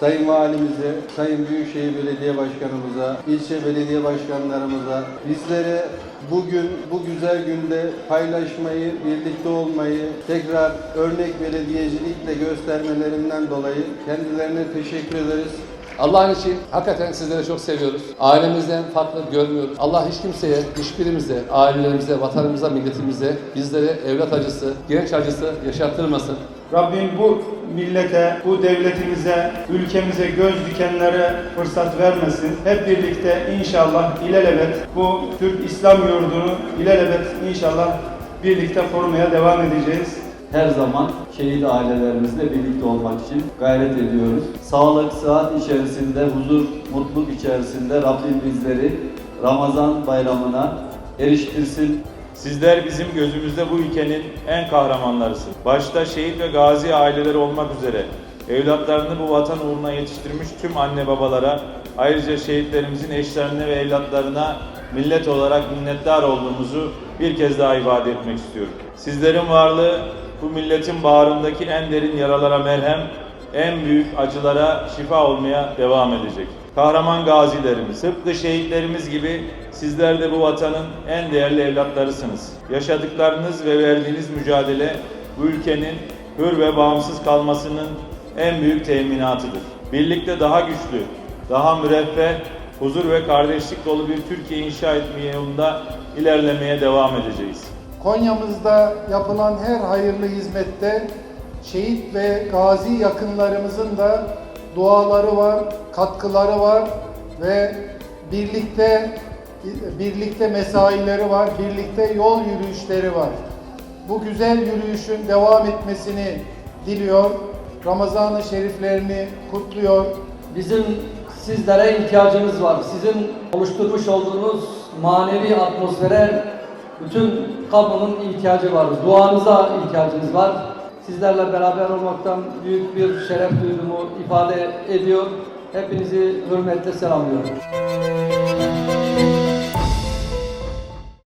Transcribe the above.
Sayın Valimize, Sayın Büyükşehir Belediye Başkanımıza, ilçe belediye başkanlarımıza, bizlere bugün, bu güzel günde paylaşmayı, birlikte olmayı, tekrar örnek belediyecilikle göstermelerinden dolayı kendilerine teşekkür ederiz. Allah'ın için hakikaten sizleri çok seviyoruz. Ailemizden farklı görmüyoruz. Allah hiç kimseye, hiçbirimize, ailelerimize, vatanımıza, milletimize, bizlere evlat acısı, genç acısı yaşattırmasın. Rabbim bu millete, bu devletimize, ülkemize göz dikenlere fırsat vermesin. Hep birlikte inşallah ilelebet bu Türk İslam yurdunu ilelebet inşallah birlikte korumaya devam edeceğiz. Her zaman şehit ailelerimizle birlikte olmak için gayret ediyoruz. Sağlık, sıhhat içerisinde, huzur, mutluluk içerisinde Rabbim bizleri Ramazan bayramına eriştirsin. Sizler bizim gözümüzde bu ülkenin en kahramanlarısınız. Başta şehit ve gazi aileleri olmak üzere evlatlarını bu vatan uğruna yetiştirmiş tüm anne babalara, ayrıca şehitlerimizin eşlerine ve evlatlarına millet olarak minnettar olduğumuzu bir kez daha ifade etmek istiyorum. Sizlerin varlığı bu milletin bağrındaki en derin yaralara merhem, en büyük acılara şifa olmaya devam edecek. Kahraman gazilerimiz, tıpkı şehitlerimiz gibi sizler de bu vatanın en değerli evlatlarısınız. Yaşadıklarınız ve verdiğiniz mücadele bu ülkenin hür ve bağımsız kalmasının en büyük teminatıdır. Birlikte daha güçlü, daha müreffeh, huzur ve kardeşlik dolu bir Türkiye inşa etmeye yolunda ilerlemeye devam edeceğiz. Konya'mızda yapılan her hayırlı hizmette şehit ve gazi yakınlarımızın da duaları var, katkıları var ve birlikte birlikte mesaileri var, birlikte yol yürüyüşleri var. Bu güzel yürüyüşün devam etmesini diliyor. Ramazan-ı şeriflerini kutluyor. Bizim sizlere ihtiyacımız var. Sizin oluşturmuş olduğunuz manevi atmosfere bütün kamunun ihtiyacı var. Duanıza ihtiyacımız var. Sizlerle beraber olmaktan büyük bir şeref duyduğumu ifade ediyor. Hepinizi hürmetle selamlıyorum.